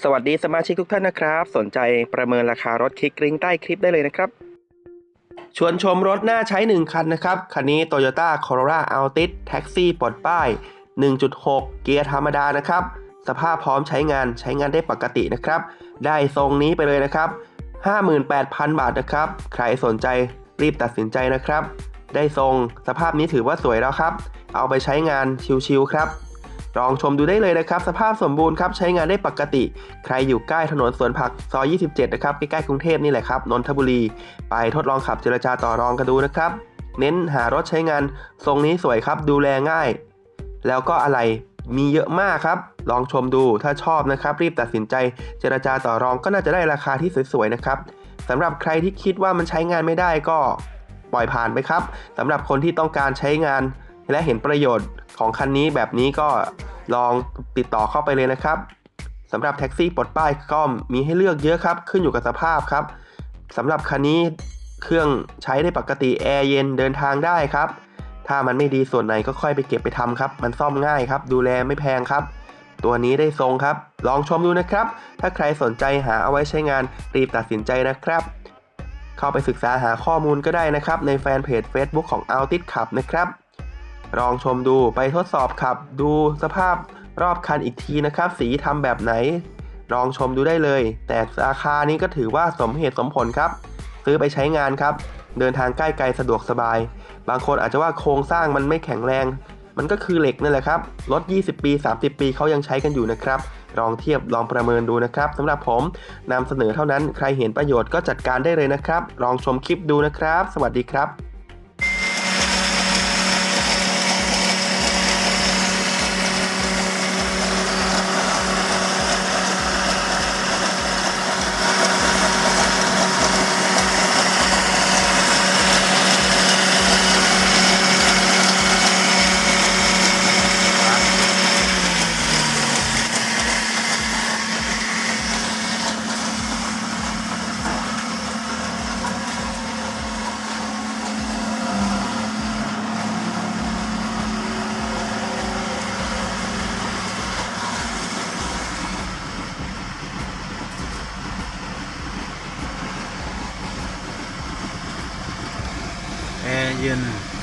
สวัสดีสมาชิกทุกท่านนะครับ สนใจประเมินราคารถคลิกลิงก์ใต้คลิปได้เลยนะครับ ชวนชมรถน่าใช้ 1 คันนะครับ คันนี้ Toyota Corolla Altis Taxi ปลดป้าย 1.6 เกียร์ธรรมดานะครับ สภาพพร้อมใช้งานใช้งานได้ปกตินะครับ ได้ทรงนี้ไปเลยนะครับ 58,000 บาทนะครับ ใครสนใจรีบตัดสินใจนะครับ ได้ทรงสภาพนี้ถือว่าสวยแล้วครับ เอาไปใช้งานชิวๆครับ ลองชมดูได้เลยนะครับ สภาพสมบูรณ์ครับใช้งานได้ปกติ ใครอยู่ใกล้ถนนสวนผักซอย 27 นะครับ ใกล้ๆกรุงเทพนี่แหละครับนนทบุรี ไปทดลองขับเจรจาต่อรองกันดูนะครับ เน้นหารถใช้งาน ทรงนี้สวยครับ ดูแลง่าย แล้วก็อะไรมีเยอะมากครับ ลองชมดูถ้าชอบนะครับ รีบตัดสินใจเจรจาต่อรองก็น่าจะได้ราคาที่สวยๆนะครับสำหรับใครที่คิดว่ามันใช้งานไม่ได้ก็ปล่อยผ่านไปครับสำหรับคนที่ต้องการใช้งานและเห็นประโยชน์ ของคันนี้แบบนี้ก็ลองติดต่อเข้าไปเลยนะครับสำหรับแท็กซี่ปลดป้ายก็มีให้เลือกเยอะครับ ขึ้นอยู่กับสภาพครับสำหรับคันนี้เครื่องใช้ได้ปกติแอร์เย็นเดินทางได้ครับ ถ้ามันไม่ดีส่วนไหนก็ค่อยไปเก็บไปทำครับ มันซ่อมง่ายครับ ดูแลไม่แพงครับ ตัวนี้ได้ทรงครับ ลองชมดูนะครับ ถ้าใครสนใจหาเอาไว้ใช้งานรีบตัดสินใจนะครับ เข้าไปศึกษาหาข้อมูลก็ได้นะครับ ในแฟนเพจ Facebook ของ Altis ขับนะครับ ลองชมดูไปทดสอบขับ ดูสภาพรอบคันอีกทีนะครับ สีทำแบบไหน ลองชมดูได้เลย แต่ราคานี้ก็ถือว่าสมเหตุสมผลครับ ซื้อไปใช้งานครับ เดินทางใกล้ไกลสะดวกสบาย บางคนอาจจะว่าโครงสร้างมันไม่แข็งแรง มันก็คือเหล็กนั่นแหละครับรถ 20 ปี 30 ปีเขายังใช้กันอยู่นะครับลองเทียบลองประเมินดูนะครับสำหรับผมนำเสนอเท่านั้นใครเห็นประโยชน์ก็จัดการได้เลยนะครับ ลองชมคลิปดูนะครับ สวัสดีครับ 烟呢？